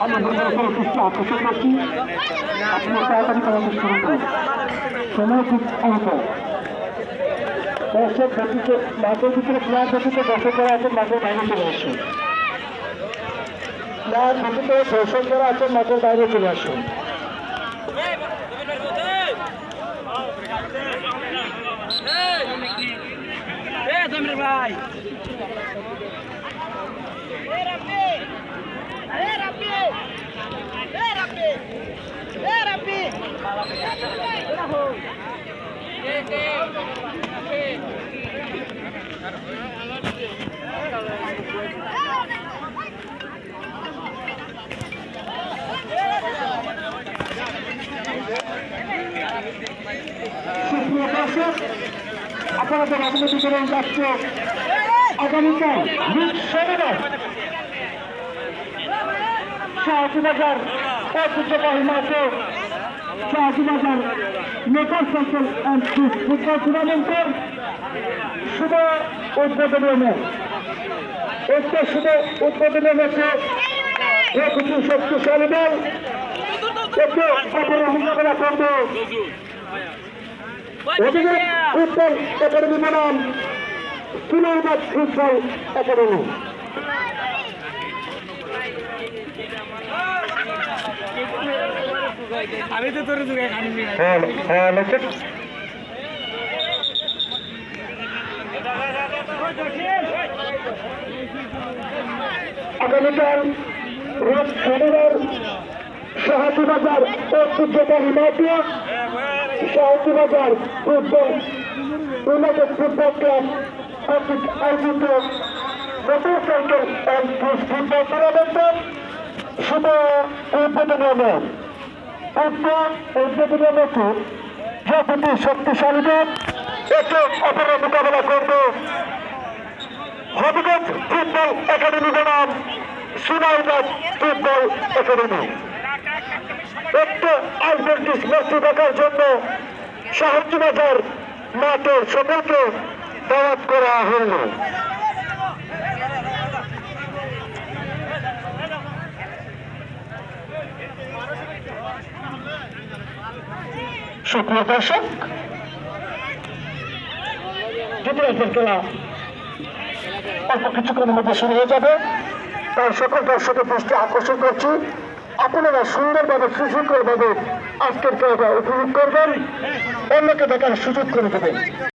দর্শকের দৃষ্টি আকর্ষণ করছি আপনার তাড়াতাড়ি করার চেষ্টা করুন। সময় ঠিক অল্প। দর্শক ব্যতীত মাঠের ভিতরে প্লেয়ার ব্যতীত দর্শক যারা আছেন মাঠের বাইরে চলে আসুন। আছেন মাঠের বাইরে চলে আসুন। ভাই সুপ্রিয় দর্শক আপনাদের রাজনীতি করে যাচ্ছে আগামীকাল শনিবার শাহজিবাজার ঐতিহ্যবাহী মাঠে Shahjibazar maker cycle and football টুর্নামেন্টের শুভ উদ্বোধনী ম্যাচ একটি শুভ উদ্বোধনী ম্যাচে একটি শক্তিশালী দল। একটি অপর মোকাবেলা করবে। অভিযোগ ফুটবল একাডেমি বনাম সুনারবাদ ফুটবল একাডেমি। আমি তো তোর যুগে খানি আগামীকাল রোজ শনিবার শাহাতি বাজার ঐতিহ্যবাহী মাটিয়া শাহাতি বাজার ফুটবল ইউনাইটেড ফুটবল ক্লাব আয়োজিত মোটর সাইকেল অ্যান্ড ফুটবল টুর্নামেন্টের শুভ উদ্বোধনী যে দুটি শক্তিশালী দল একে অপরের মোকাবেলা করবে। হবিগঞ্জ ফুটবল একাডেমি বনাম সুনাইগঞ্জ ফুটবল একাডেমি। একটু আইডেন্টিস ম্যাচটি দেখার জন্য বাজার মাঠের সকলকে দাওয়াত করা হল। সুপ্রিয় দর্শক দ্বিতীয় খেলা অল্প কিছুক্ষণের মধ্যে শুরু হয়ে যাবে তার সকল দর্শকের দৃষ্টি আকর্ষণ করছি। আপনারা সুন্দরভাবে, সুশৃঙ্খলভাবে আজকের খেলাটা উপভোগ করবেন। অন্যকে দেখার সুযোগ করে দেবেন।